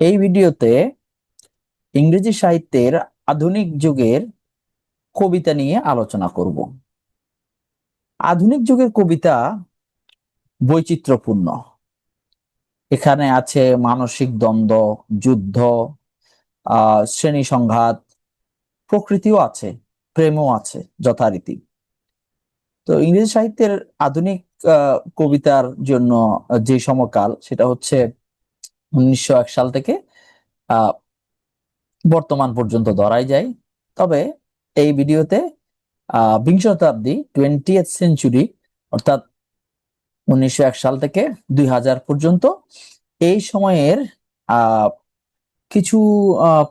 এই ভিডিওতে ইংরেজি সাহিত্যের আধুনিক যুগের কবিতা নিয়ে আলোচনা করব। আধুনিক যুগের কবিতা বৈচিত্র্যপূর্ণ। এখানে আছে মানসিক দ্বন্দ্ব, যুদ্ধ শ্রেণি সংঘাত, প্রকৃতিও আছে, প্রেমও আছে, যথারীতি। তো ইংরেজি সাহিত্যের আধুনিক কবিতার জন্য যে সমকাল সেটা হচ্ছে উনিশশো এক সাল থেকে বর্তমান পর্যন্ত ধরাই যায়। তবে এই ভিডিওতে বিংশ শতাব্দী টোয়েন্টি সেঞ্চুরি অর্থাৎ উনিশশো এক সাল থেকে দুই হাজার পর্যন্ত, এই সময়ের কিছু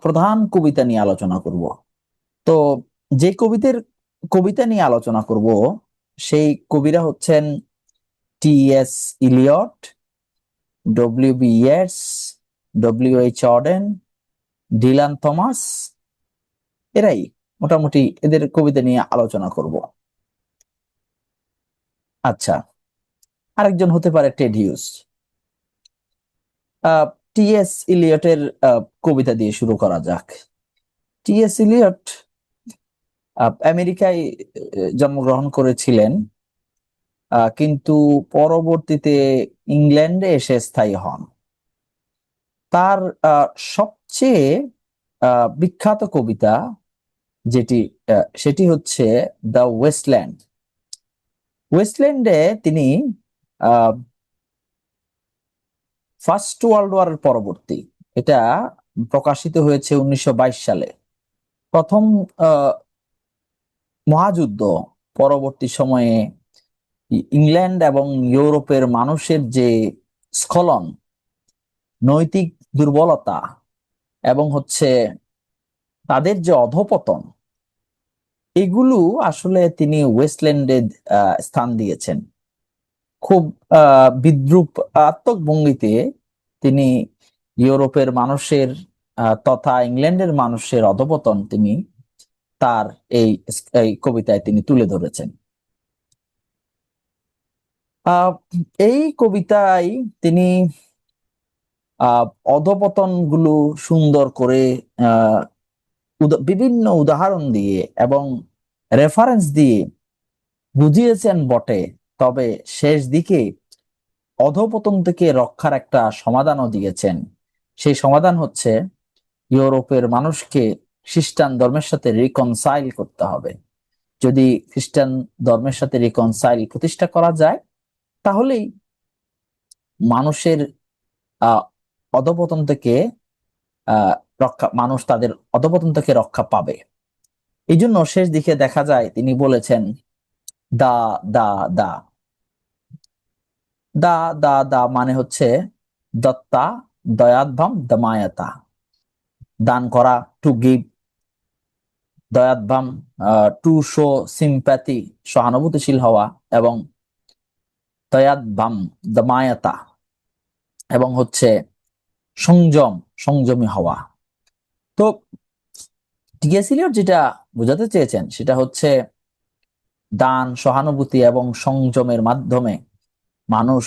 প্রধান কবিতা নিয়ে আলোচনা করব। তো যে কবিদের, কবিতা নিয়ে আলোচনা করব, সেই কবিরা হচ্ছেন T S Eliot W B Yeats W H Auden Dylan Thomas এরাই মোটামুটি এদের কবিতা নিয়ে আলোচনা করব। আচ্ছা আরেকজন হতে পারে টেড হিউজ। টি এস ইলিয়টের কবিতা দিয়ে শুরু করা যাক। টি এস ইলিয়ট আমেরিকায় জন্মগ্রহণ করেছিলেন। কিন্তু পরবর্তীতে ইংল্যান্ডে এসে স্থায়ী হন। তার সবচেয়ে বিখ্যাত কবিতা যেটি সেটি হচ্ছে দ্য ওয়েস্টল্যান্ড। ওয়েস্টল্যান্ডে তিনি ফার্স্ট ওয়ার্ল্ড ওয়ারের পরবর্তী, এটা প্রকাশিত হয়েছে উনিশশো বাইশ সালে। প্রথম মহাযুদ্ধ পরবর্তী সময়ে ইংল্যান্ড এবং ইউরোপের মানুষের যে স্খলন নৈতিক দুর্বলতা এবং হচ্ছে তাদের যে অধপতন এগুলো আসলে তিনি ওয়েস্টল্যান্ডে স্থান দিয়েছেন। খুব আহ, বিদ্রুপাত্মক ভঙ্গিতে তিনি ইউরোপের মানুষের তথা ইংল্যান্ডের মানুষের অধপতন তিনি তার এই কবিতায় তিনি তুলে ধরেছেন। এই কবিতায় তিনি অধপতনগুলো সুন্দর করে বিভিন্ন উদাহরণ দিয়ে এবং রেফারেন্স দিয়ে বুঝিয়েছেন বটে। তবে শেষ দিকে অধপতন থেকে রক্ষার একটা সমাধানও দিয়েছেন। সেই সমাধান হচ্ছে, ইউরোপের মানুষকে খ্রিস্টান ধর্মের সাথে রিকনসাইল করতে হবে। যদি খ্রিস্টান ধর্মের সাথে রিকনসাইল প্রতিষ্ঠা করা যায় তাহলেই মানুষের অধপতন থেকে রক্ষা, মানুষ তাদের অধপতন থেকে রক্ষা পাবে। এই জন্য শেষ দিকে দেখা যায় তিনি বলেছেন, দা দা দা। দা দা দা মানে হচ্ছে, দত্তা, দয়াদ্ভাম, দমায়তা। দান করা টু গিভ দয়াদ্ভাম টু শো সিম্প্যাথি সহানুভূতিশীল হওয়া, এবং দয়াদ্ভাম দমায়তা এবং হচ্ছে সংযম, সংযমী হওয়া। তো টিএস যেটা বোঝাতে চেয়েছেন সেটা হচ্ছে দান, সহানুভূতি এবং সংযমের মাধ্যমে মানুষ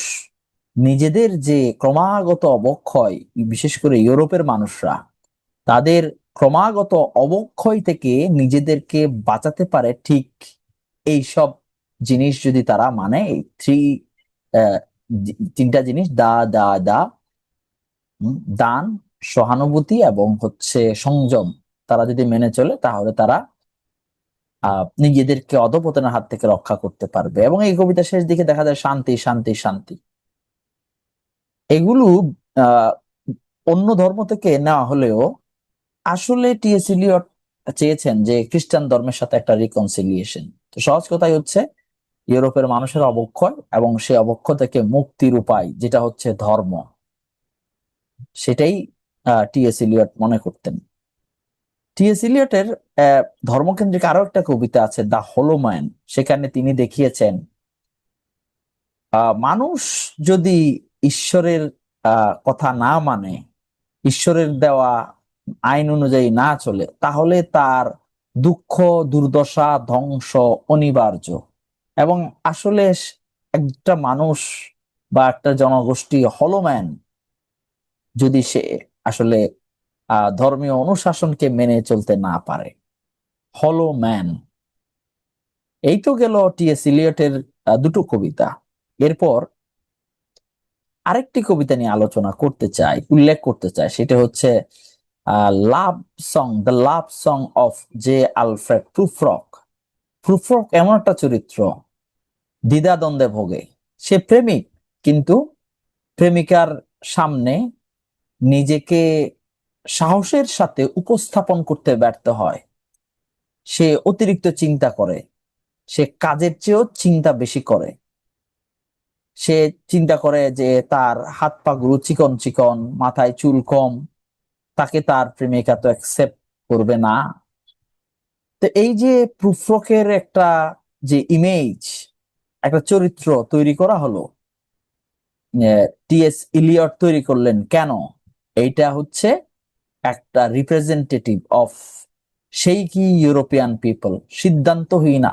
নিজেদের যে ক্রমাগত অবক্ষয়, বিশেষ করে ইউরোপের মানুষরা, তাদের ক্রমাগত অবক্ষয় থেকে নিজেদেরকে বাঁচাতে পারে ঠিক এই সব জিনিস যদি তারা মানে থ্রি তিনটা জিনিস, দা দা দা দান, সহানুভূতি এবং হচ্ছে সংযম। তারা যদি মেনে চলে, তাহলে তারা, আহ, নিজেদেরকে অধপতনের হাত থেকে রক্ষা করতে পারবে এবং এই কবিতা শেষ দিকে দেখা যায় শান্তি শান্তি শান্তি। এগুলো অন্য ধর্ম থেকে নেওয়া হলেও আসলে টিএস ইলিয়ট চেয়েছেন যে খ্রিস্টান ধর্মের সাথে একটা রিকনসিলিয়েশন তো সহজ কথাই হচ্ছে ইউরোপের মানুষের অবক্ষয় এবং সেই অবক্ষয় থেকে মুক্তির উপায়, যেটা হচ্ছে ধর্ম। সেটাই টিএস ইলিয়ট মনে করতেন। টিএস ইলিয়টের ধর্মকেন্দ্রিক আরও একটা কবিতা আছে দা হোলোম্যান। সেখানে তিনি দেখিয়েছেন মানুষ যদি ঈশ্বরের কথা না মানে ঈশ্বরের দেওয়া আইন অনুযায়ী না চলে, তাহলে তার দুঃখ, দুর্দশা, ধ্বংস অনিবার্য। এবং আসলে একটা মানুষ বা একটা জনগোষ্ঠী হলোম্যান যদি সে আসলে ধর্মীয় অনুশাসনকে মেনে চলতে না পারে। হলো ম্যান এই তো গেল টি এস ইলিয়টের দুটো কবিতা। এরপর আরেকটি কবিতা নিয়ে আলোচনা করতে চাই, উল্লেখ করতে চাই, সেটা হচ্ছে love song, the love song of J Alfred Prufrock. Prufrock এমন একটা চরিত্র দ্বিধাদ্বন্দ্বে ভোগে। সে প্রেমিক, কিন্তু প্রেমিকার সামনে নিজেকে সাহসের সাথে উপস্থাপন করতে ব্যর্থ হয়। সে অতিরিক্ত চিন্তা করে, সে কাজের চেয়েও চিন্তা বেশি করে। সে চিন্তা করে যে তার হাত পা গুলো চিকন চিকন, মাথায় চুল কম, তাকে তার প্রেমিকা তো অ্যাকসেপ্ট করবে না। তো এই যে প্রুফরকের একটা যে ইমেজ একটা চরিত্র তৈরি করা হলো। টিএস ইলিয়ট তৈরি করলেন কেন? এইটা হচ্ছে একটা রিপ্রেজেন্টেটিভ অফ সেই কি ইউরোপিয়ান পিপল সিদ্ধান্তহীনা,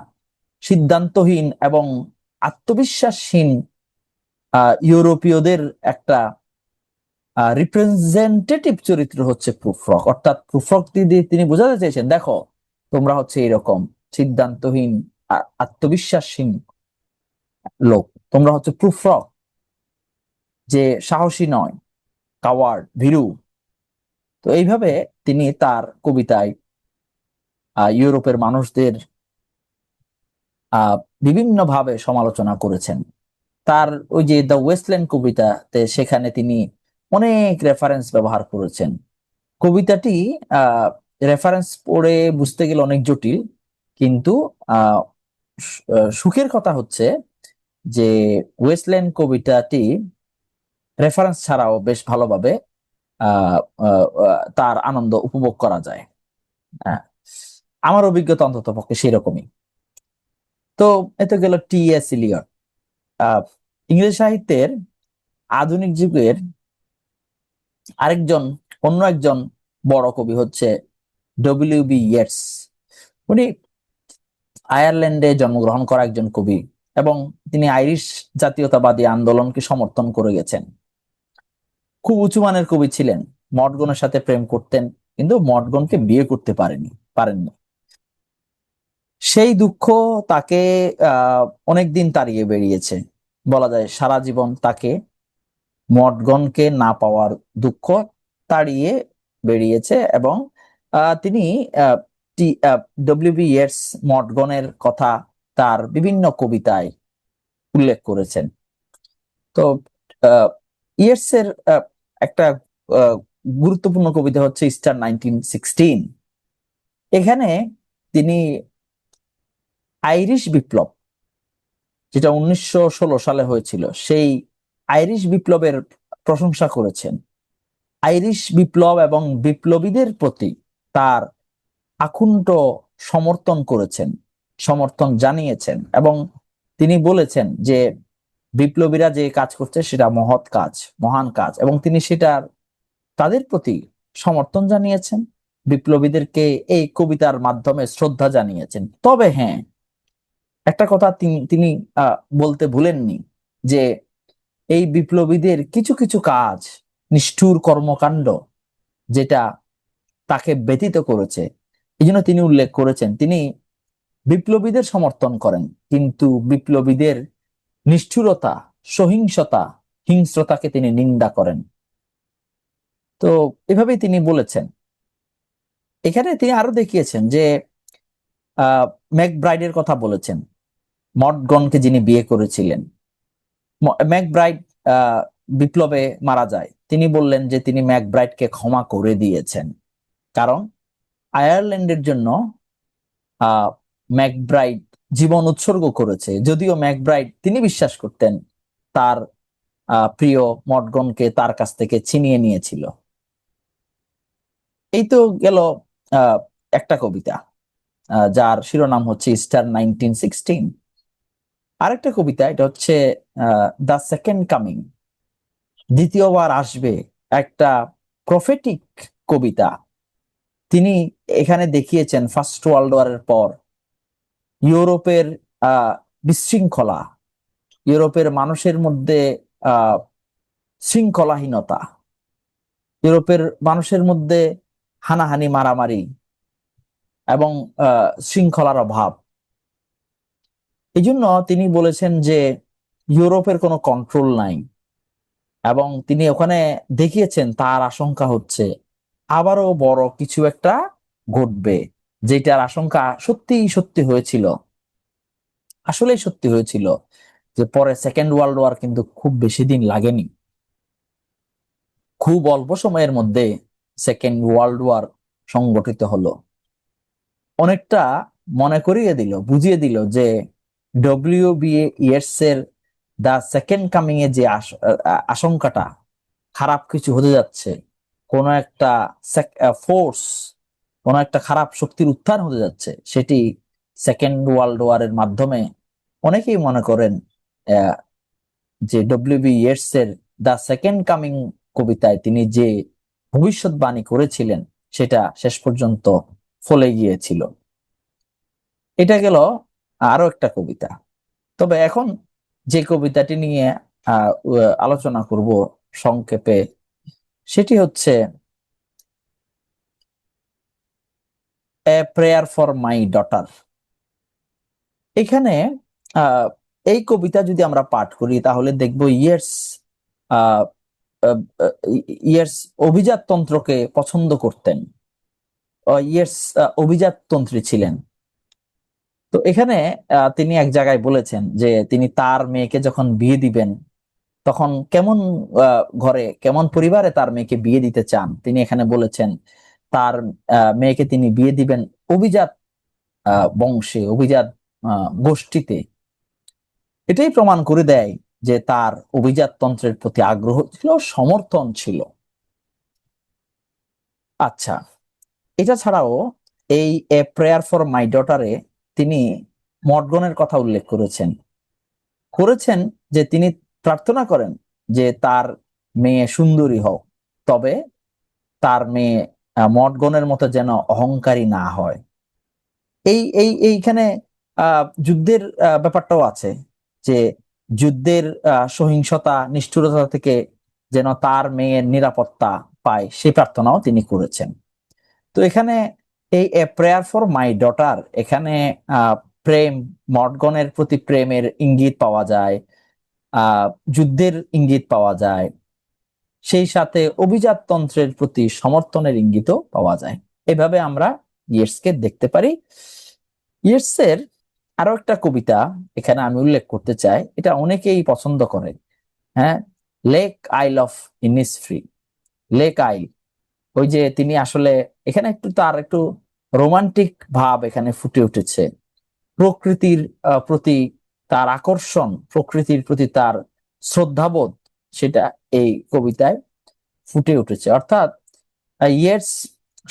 সিদ্ধান্তহীন এবং আত্মবিশ্বাসহীন ইউরোপীয়দের একটা রিপ্রেজেন্টেটিভ চরিত্র হচ্ছে প্রুফরক অর্থাৎ প্রুফরক দিয়ে তিনি বোঝাতে চেয়েছেন, দেখো, তোমরা হচ্ছে এরকম সিদ্ধান্তহীন আত্মবিশ্বাসহীন লোক। তোমরা হচ্ছে প্রুফরক যে সাহসী নয় কাওয়ার্ড ভীরু। তো এইভাবে তিনি তার কবিতায় ইউরোপের মানুষদের বিভিন্নভাবে সমালোচনা করেছেন। তার ওই যে দ্য ওয়েস্টল্যান্ড কবিতাতে সেখানে তিনি অনেক রেফারেন্স ব্যবহার করেছেন। কবিতাটি রেফারেন্স পড়ে বুঝতে গেলে অনেক জটিল, কিন্তু সুখের কথা হচ্ছে যে ওয়েস্টল্যান্ড কবিতাটি রেফারেন্স ছাড়াও বেশ ভালোভাবে তার আনন্দ উপভোগ করা যায়। হ্যাঁ আমার অভিজ্ঞতা অন্তত পক্ষে সেরকমই। তো এতে গেল টি এস ইলিয়ট। ইংরেজি সাহিত্যের আধুনিক যুগের আরেকজন, অন্য একজন বড় কবি হচ্ছে ডব্লিউ বি উনি আয়ারল্যান্ডে জন্মগ্রহণ করা একজন কবি। এবং তিনি আইরিশ জাতীয়তাবাদী আন্দোলনকে সমর্থন করে গেছেন। খুব উঁচু মানের কবি ছিলেন। মটগনের সাথে প্রেম করতেন, কিন্তু মটগনকে বিয়ে করতে পারেনি, পারেননি। সেই দুঃখ তাকে আহ অনেকদিন তাড়িয়ে বেরিয়েছে বলা যায় সারা জীবন তাকে মটগনকে না পাওয়ার দুঃখ তাড়িয়ে বেরিয়েছে এবং তিনি ডব্লিউবি ইয়েটস মটগনের কথা তার বিভিন্ন কবিতায় উল্লেখ করেছেন। তো ইয়েটস এর আহ, একটা গুরুত্বপূর্ণ কবিতা হচ্ছে স্টার নাইনটিন সিক্সটিন। এখানে তিনি আইরিশ বিপ্লব যেটা উনিশশো ষোলো সালে হয়েছিল সেই আইরিশ বিপ্লবের প্রশংসা করেছেন। আইরিশ বিপ্লব এবং বিপ্লবীদের প্রতি তার আকুণ্ঠ সমর্থন করেছেন। সমর্থন জানিয়েছেন এবং তিনি বলেছেন যে বিপ্লবীরা যে কাজ করছে সেটা মহৎ কাজ, মহান কাজ এবং তিনি সেটার, তাদের প্রতি সমর্থন জানিয়েছেন। বিপ্লবীদেরকে এই কবিতার মাধ্যমে শ্রদ্ধা জানিয়েছেন। তবে হ্যাঁ একটা কথা তিনি তিনি বলতে ভুলেননি যে এই বিপ্লবীদের কিছু কিছু কাজ, নিষ্ঠুর কর্মকাণ্ড যেটা তাকে ব্যতীত করেছে এই জন্য তিনি উল্লেখ করেছেন। তিনি বিপ্লবীদের সমর্থন করেন, কিন্তু বিপ্লবীদের নিষ্ঠুরতা, সহিংসতা, হিংস্রতাকে তিনি নিন্দা করেন। তো এভাবেই তিনি বলেছেন। এখানে তিনি আরও দেখিয়েছেন যে ম্যাকব্রাইডের কথা বলেছেন মটগনকে যিনি বিয়ে করেছিলেন। ম্যাকব্রাইড বিপ্লবে মারা যায়। তিনি বললেন যে তিনি ম্যাকব্রাইডকে ক্ষমা করে দিয়েছেন। কারণ আয়ারল্যান্ডের জন্য ম্যাকব্রাইড জীবন উৎসর্গ করেছে। যদিও ম্যাকব্রাইড তিনি বিশ্বাস করতেন তার প্রিয় মটগনকে তার কাছ থেকে ছিনিয়ে নিয়েছিল। এই তো গেল একটা কবিতা যার শিরোনাম হচ্ছে স্টার নাইনটিন সিক্সটিন। আরেকটা কবিতা, এটা হচ্ছে দ্য সেকেন্ড কামিং। দ্বিতীয়বার আসবে একটা প্রফেটিক কবিতা। তিনি এখানে দেখিয়েছেন ফার্স্ট ওয়ার্ল্ড ওয়ারের পর। ইউরোপের বিশৃঙ্খলা, ইউরোপের মানুষের মধ্যে শৃঙ্খলাহীনতা, ইউরোপের মানুষের মধ্যে হানাহানি, মারামারি এবং শৃঙ্খলার অভাব। এই জন্য তিনি বলেছেন যে ইউরোপের কোনো কন্ট্রোল নাই এবং তিনি ওখানে দেখিয়েছেন তার আশঙ্কা হচ্ছে আবারও বড় কিছু একটা ঘটবে। যেটার আশঙ্কা সত্যিই সত্যি হয়েছিল, আসলেই সত্যি হয়েছিল যে পরে সেকেন্ড ওয়ার্ল্ড ওয়ার কিন্তু খুব বেশি দিন লাগেনি। খুব অল্প সময়ের মধ্যে সেকেন্ড ওয়ার্ল্ড ওয়ার সংগঠিত হলো। অনেকটা মনে করিয়ে দিল, বুঝিয়ে দিল যে ডব্লিউ বি ইয়ার্স এর দা সেকেন্ড কামিং এর যে আশঙ্কাটা খারাপ কিছু হতে যাচ্ছে, কোন একটা ফোর্স কোন একটা খারাপ শক্তির উত্থান হতে যাচ্ছে, সেটি সেকেন্ড ওয়ার্ল্ড ওয়ারের মাধ্যমে অনেকেই মনে করেন যে ডব্লিউ বি এর দা সেকেন্ড কামিং কবিতায় তিনি যে ভবিষ্যৎবাণী করেছিলেন, সেটা শেষ পর্যন্ত ফলে গিয়েছিল। এটা গেল আরও একটা কবিতা। তবে এখন যে কবিতাটি নিয়ে আলোচনা করব সংক্ষেপে, সেটি হচ্ছে a prayer for my daughter এখানে আহ, এই কবিতা যদি আমরা পাঠ করি তাহলে দেখব ইয়ার্স ইয়ার্স অভিজাততন্ত্রকে পছন্দ করতেন। ইয়ার্স অভিজাততন্ত্রী ছিলেন। তো এখানে আহ, তিনি এক জায়গায় বলেছেন যে তিনি তার মেয়েকে যখন বিয়ে দিবেন তখন কেমন আহ, ঘরে কেমন পরিবারে তার মেয়েকে বিয়ে দিতে চান তিনি এখানে বলেছেন তার মেয়েকে তিনি বিয়ে দিবেন অভিজাত বংশে, অভিজাত গোষ্ঠীতে। এটাই প্রমাণ করে দেয় যে তার অভিজাততন্ত্রের প্রতি আগ্রহ ছিল, সমর্থন ছিল। আচ্ছা এটা ছাড়াও এই এ প্রেয়ার ফর মাই ডটারে তিনি মডগনের কথা উল্লেখ করেছেন। করেছেন যে তিনি প্রার্থনা করেন যে তার মেয়ে সুন্দরী হোক, তবে তার মেয়ে মডগনের মতো যেন অহংকারী না হয়। এই এই, এইখানে যুদ্ধের ব্যাপারটাও আছে যে যুদ্ধের সহিংসতা, নিষ্ঠুরতা থেকে যেন তার মেয়ের নিরাপত্তা পায় সেই প্রার্থনাও তিনি করেছেন। তো এখানে এই, a prayer for my daughter এখানে প্রেম মডগনের প্রতি প্রেমের ইঙ্গিত পাওয়া যায় যুদ্ধের ইঙ্গিত পাওয়া যায়। সেই সাথে অভিজাততন্ত্রের প্রতি সমর্থনের ইঙ্গিতও পাওয়া যায়। এভাবে আমরা ইয়েটসকে দেখতে পারি। ইয়েটসের আরও একটা কবিতা এখানে আমি উল্লেখ করতে চাই, এটা অনেকেই পছন্দ করে। হ্যাঁ লেক আইল অফ ইনিসফ্রি লেক আইল, ওই যে তিনি আসলে এখানে একটু তার একটু রোমান্টিক ভাব এখানে ফুটে উঠেছে। প্রকৃতির প্রতি তার আকর্ষণ, প্রকৃতির প্রতি তার শ্রদ্ধাবোধ সেটা এই কবিতায় ফুটে উঠেছে। অর্থাৎ ইয়েটস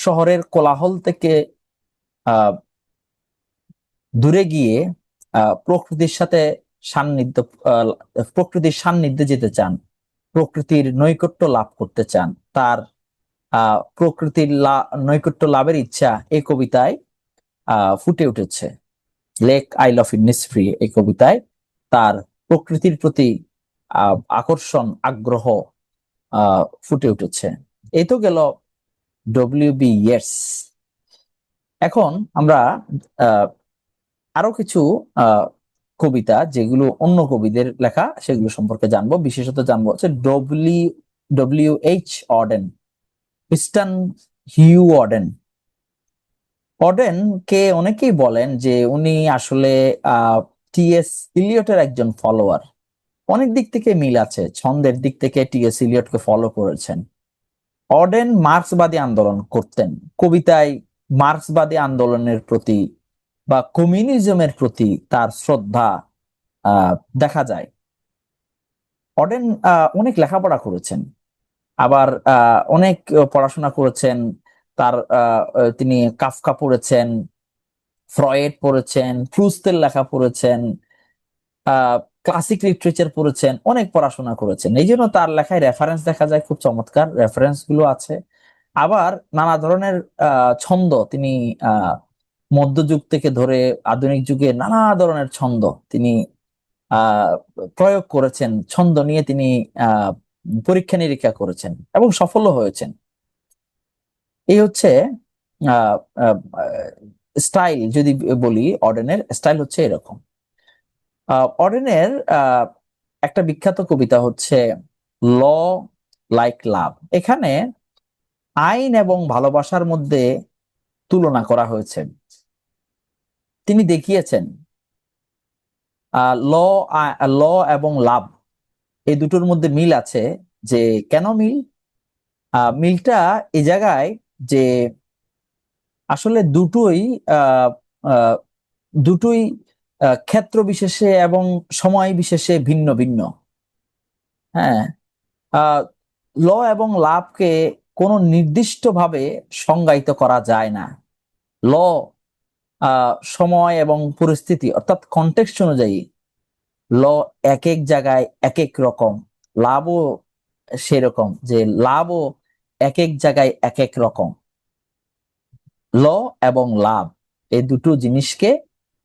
শহরের কোলাহল থেকে দূরে গিয়ে প্রকৃতির সাথে সান্নিধ্য প্রকৃতির সান্নিধ্যে যেতে চান, প্রকৃতির নৈকট্য লাভ করতে চান, তার প্রকৃতির নৈকট্য লাভের ইচ্ছা এই কবিতায় ফুটে উঠেছে। লেক আইল অফ ইনিসফ্রি এই কবিতায় তার প্রকৃতির প্রতি আকর্ষণ, আগ্রহ ফুটে উঠেছে। এই তো গেল ডব্লিউ বি ইয়েটস এখন আমরা আরও কিছু কবিতা, যেগুলো অন্য কবিদের লেখা, সেগুলো সম্পর্কে জানব। বিশেষত জানব হচ্ছে W W H Auden Wystan Hugh Auden Auden কে অনেকেই বলেন যে উনি আসলে, আহ টি এস ইলিয়টের একজন ফলোয়ার অনেক দিক থেকে মিল আছে, ছন্দের দিক থেকে টি এস ইলিয়টকে ফলো করেছেন। অডেন মার্ক্সবাদী আন্দোলন করতেন। কবিতায় মার্ক্সবাদী আন্দোলনের প্রতি বা কমিউনিজমের প্রতি তার শ্রদ্ধা দেখা যায়। অডেন অনেক লেখাপড়া করেছেন। আবার অনেক পড়াশোনা করেছেন। তার তিনি কাফকা পড়েছেন, ফ্রয়েড পড়েছেন, প্রুস্তের লেখা পড়েছেন। ক্লাসিক লিটারেচার পড়েছেন, অনেক পড়াশোনা করেছেন। এই জন্য তার লেখায় রেফারেন্স দেখা যায়, খুব চমৎকার রেফারেন্সগুলো আছে। আবার নানা ধরনের ছন্দ তিনি মধ্যযুগ থেকে ধরে আধুনিক যুগে নানা ধরনের ছন্দ তিনি প্রয়োগ করেছেন। ছন্দ নিয়ে তিনি পরীক্ষা নিরীক্ষা করেছেন এবং সফলও হয়েছেন। এই হচ্ছে স্টাইল যদি বলি, অর্ডেনের স্টাইল হচ্ছে এরকম। অডেনের একটা বিখ্যাত কবিতা হচ্ছে ল লাইক লাভ। এখানে আইন এবং ভালোবাসার মধ্যে তুলনা করা হয়েছে। তিনি দেখিয়েছেন ল ল এবং লাভ এই দুটোর মধ্যে মিল আছে যে কেন মিল? মিলটা এ জায়গায় যে আসলে দুটোই দুটোই ক্ষেত্র বিশেষে এবং সময় বিশেষে ভিন্ন ভিন্ন। হ্যাঁ? ল এবং লাভকে কোনো নির্দিষ্টভাবে সংজ্ঞায়িত করা যায় না। ল সময় এবং পরিস্থিতি, অর্থাৎ কন্টেক্সট অনুযায়ী ল এক এক জায়গায় এক এক রকম, লাভও সেরকম, যে লাভও এক এক জায়গায় এক এক রকম। ল এবং লাভ, এই দুটো জিনিসকে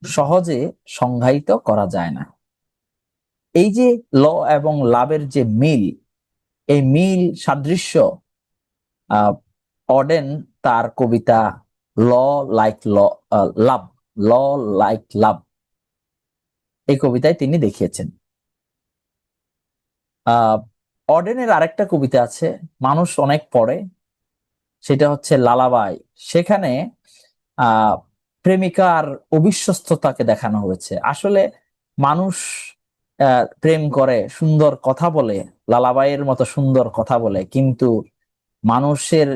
সহজে সংজ্ঞায়িত করা যায় না। এই যে ল এবং লাভের যে মিল, এই মিল সাদৃশ্য অডেন তার কবিতা ল লাইক ল লাভ, ল লাইক লাভ, এই কবিতায় তিনি দেখিয়েছেন। অডেনের আরেকটা কবিতা আছে, মানুষ অনেক পড়ে, সেটা হচ্ছে লালাবাই। সেখানে আহ প্রেমিকার অবিশ্বস্ততাকে দেখানো হয়েছে। আসলে মানুষ প্রেম করে, সুন্দর কথা বলে, লালাবাইয়ের মতো সুন্দর কথা বলে, কিন্তু মানুষের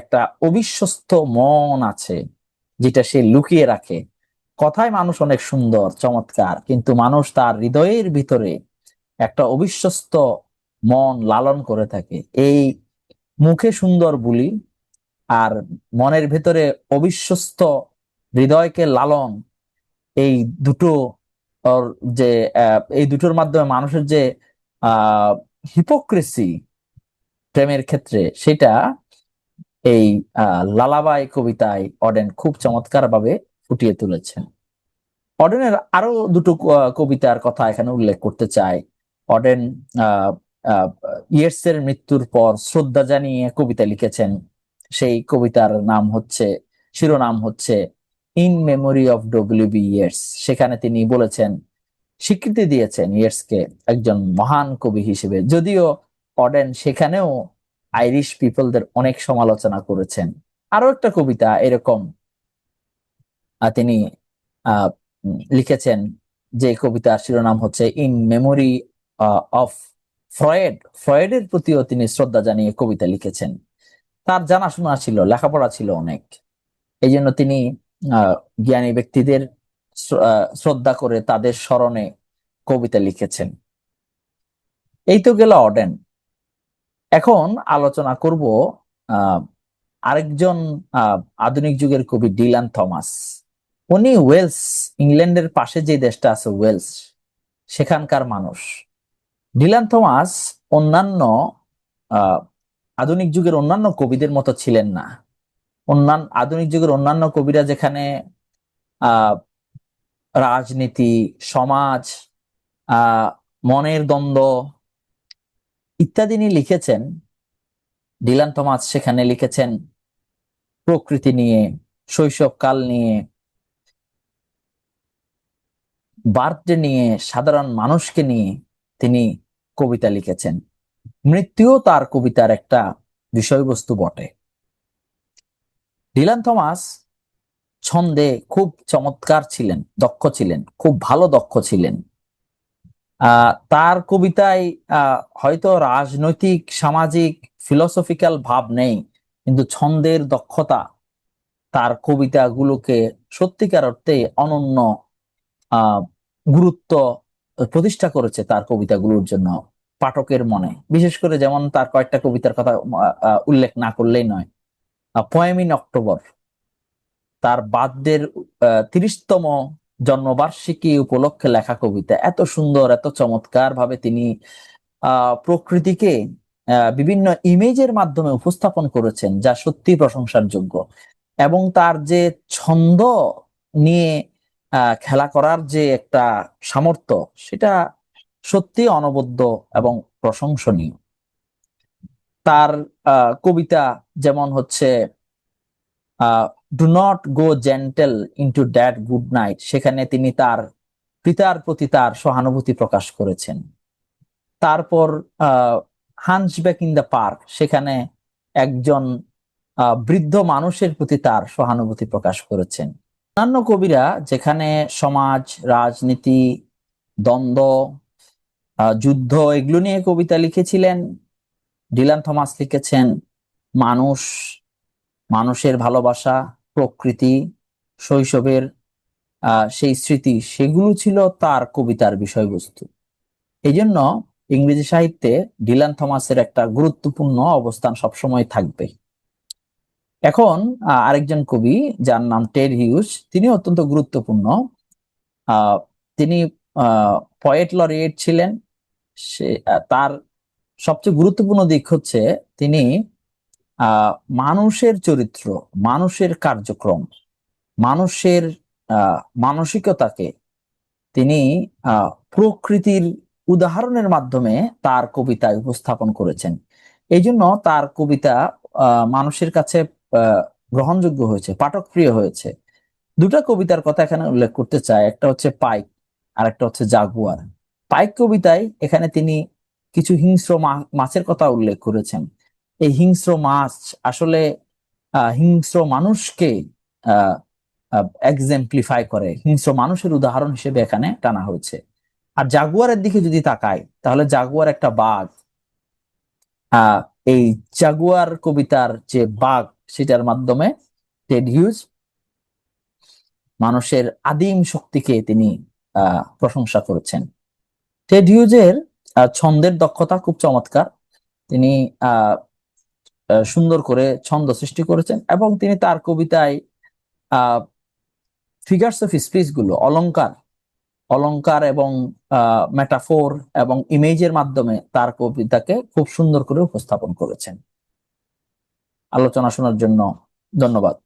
একটা অবিশ্বস্ত মন আছে, যেটা সে লুকিয়ে রাখে। কথায় মানুষ অনেক সুন্দর, চমৎকার, কিন্তু মানুষ তার হৃদয়ের ভিতরে একটা অবিশ্বস্ত মন লালন করে থাকে। এই মুখে সুন্দর বুলি আর মনের ভেতরে অবিশ্বস্ত হৃদয়কে লালন, এই দুটো যে এই দুটোর মাধ্যমে মানুষের যে হিপোক্রেসি প্রেমের ক্ষেত্রে সেটা এই লালাবাই কবিতায় অডেন খুব চমৎকার ভাবে ফুটিয়ে তুলেছেন। অডেনের আরও দুটো কবিতার কথা এখানে উল্লেখ করতে চাই। অডেন ইয়েটসের মৃত্যুর পর শ্রদ্ধা জানিয়ে কবিতা লিখেছেন। সেই কবিতার নাম হচ্ছে, শিরোনাম হচ্ছে in memory of W B Yeats সেখানে তিনি বলেছেন, স্বীকৃতি দিয়েছেন ইয়েটসকে একজন মহান কবি হিসেবে। যদিও অডেন সেখানেও আইরিশ পিপলদের অনেক সমালোচনা করেছেন। আরও একটা কবিতা এরকম তিনি লিখেছেন যে কবিতার শিরোনাম হচ্ছে ইন মেমোরি অফ ফ্রয়েড ফ্রয়েডের প্রতিও তিনি শ্রদ্ধা জানিয়ে কবিতা লিখেছেন। তার জানাশোনা ছিল, লেখাপড়া ছিল অনেক। এই জন্য তিনি জ্ঞানী ব্যক্তিদের শ্রদ্ধা করে তাদের স্মরণে কবিতা লিখেছেন। এই তো গেল অডেন। এখন আলোচনা করব আরেকজন আধুনিক যুগের কবি ডিলান থমাস। উনি ওয়েলস, ইংল্যান্ডের পাশে যে দেশটা আছে ওয়েলস, সেখানকার মানুষ। ডিলান থমাস অন্যান্য আধুনিক যুগের অন্যান্য কবিদের মতো ছিলেন না। অন্যান্য আধুনিক যুগের অন্যান্য কবিরা যেখানে রাজনীতি, সমাজ মনের দ্বন্দ্ব ইত্যাদি নিয়ে লিখেছেন। ডিলান থমাস সেখানে লিখেছেন প্রকৃতি নিয়ে, শৈশবকাল নিয়ে, বার্থডে নিয়ে, সাধারণ মানুষকে নিয়ে তিনি কবিতা লিখেছেন। মৃত্যুও তার কবিতার একটা বিষয়বস্তু বটে। ডিলান থমাস ছন্দে খুব চমৎকার ছিলেন, দক্ষ ছিলেন, খুব ভালো দক্ষ ছিলেন। তার কবিতায় হয়তো রাজনৈতিক, সামাজিক ফিলসফিক্যাল ভাব নেই, কিন্তু ছন্দের দক্ষতা তার কবিতাগুলোকে সত্যিকার অর্থে অনন্য গুরুত্ব প্রতিষ্ঠা করেছে তার কবিতাগুলোর জন্য পাঠকের মনে। বিশেষ করে যেমন তার কয়েকটা কবিতার কথা উল্লেখ না করলেই নয়। পয়েমিন অক্টোবর তার বাদ্যের তিরিশতম জন্মবার্ষিকী উপলক্ষে লেখা কবিতা। এত সুন্দর, এত চমৎকার ভাবে তিনি প্রকৃতিকে বিভিন্ন ইমেজের মাধ্যমে উপস্থাপন করেছেন, যা সত্যি প্রশংসার যোগ্য এবং তার যে ছন্দ নিয়ে খেলা করার যে একটা সামর্থ্য, সেটা সত্যি অনবদ্য এবং প্রশংসনীয়। তার কবিতা যেমন হচ্ছে do not go gentle into that good night সেখানে তিনি তার পিতার প্রতি তার সহানুভূতি প্রকাশ করেছেন। তারপর হান্সব্যাক ইন দ্য পার্ক সেখানে একজন বৃদ্ধ মানুষের প্রতি তার সহানুভূতি প্রকাশ করেছেন। অন্যান্য কবিরা যেখানে সমাজ, রাজনীতি, দ্বন্দ্ব যুদ্ধ, এগুলো নিয়ে কবিতা লিখেছিলেন ডিলান থমাস লিখেছেন, মানুষ, মানুষের ভালোবাসা, প্রকৃতি, শৈশবের সেই স্মৃতি, সেগুলো ছিল তার কবিতার বিষয়বস্তু। এই জন্য ইংরেজি সাহিত্যে ডিলান থমাসের একটা গুরুত্বপূর্ণ অবস্থান সবসময় থাকবে। এখন আরেকজন কবি, যার নাম টেড হিউজ তিনি অত্যন্ত গুরুত্বপূর্ণ। তিনি পয়েট লরিয়েট ছিলেন। সে তার সবচেয়ে গুরুত্বপূর্ণ দিক হচ্ছে তিনি মানুষের চরিত্র, মানুষের কার্যক্রম, মানুষের মানসিকতাকে তিনি প্রকৃতির উদাহরণের মাধ্যমে তার কবিতায় উপস্থাপন করেছেন। এই জন্য তার কবিতা মানুষের কাছে গ্রহণযোগ্য হয়েছে, পাঠকপ্রিয় হয়েছে। দুটা কবিতার কথা এখানে উল্লেখ করতে চাই, একটা হচ্ছে পাইক আর একটা হচ্ছে জাগুয়ার। পাইক কবিতায় এখানে তিনি কিছু হিংস্র মাছের কথা উল্লেখ করেছেন। এই হিংস্র মাছ আসলে হিংস্র মানুষকে এক্সাম্পলিফাই করে। হিংস্র মানুষের উদাহরণ হিসেবে এখানে টানা হয়েছে। আর জাগুয়ারের দিকে যদি তাকাই, তাহলে জাগুয়ার একটা বাঘ এই জাগুয়ার কবিতার যে বাঘ, সেটার মাধ্যমে টেড হিউজ মানুষের আদিম শক্তিকে তিনি প্রশংসা করেছেন। টেড হিউজের ছন্দের দক্ষতা খুব চমৎকার। তিনি সুন্দর করে ছন্দ সৃষ্টি করেছেন এবং তিনি তার কবিতায় ফিগার্স অফ স্পিচগুলো, অলংকার অলংকার এবং মেটাফোর এবং ইমেজের মাধ্যমে তার কবিতাকে খুব সুন্দর করে উপস্থাপন করেছেন। আলোচনা শোনার জন্য ধন্যবাদ।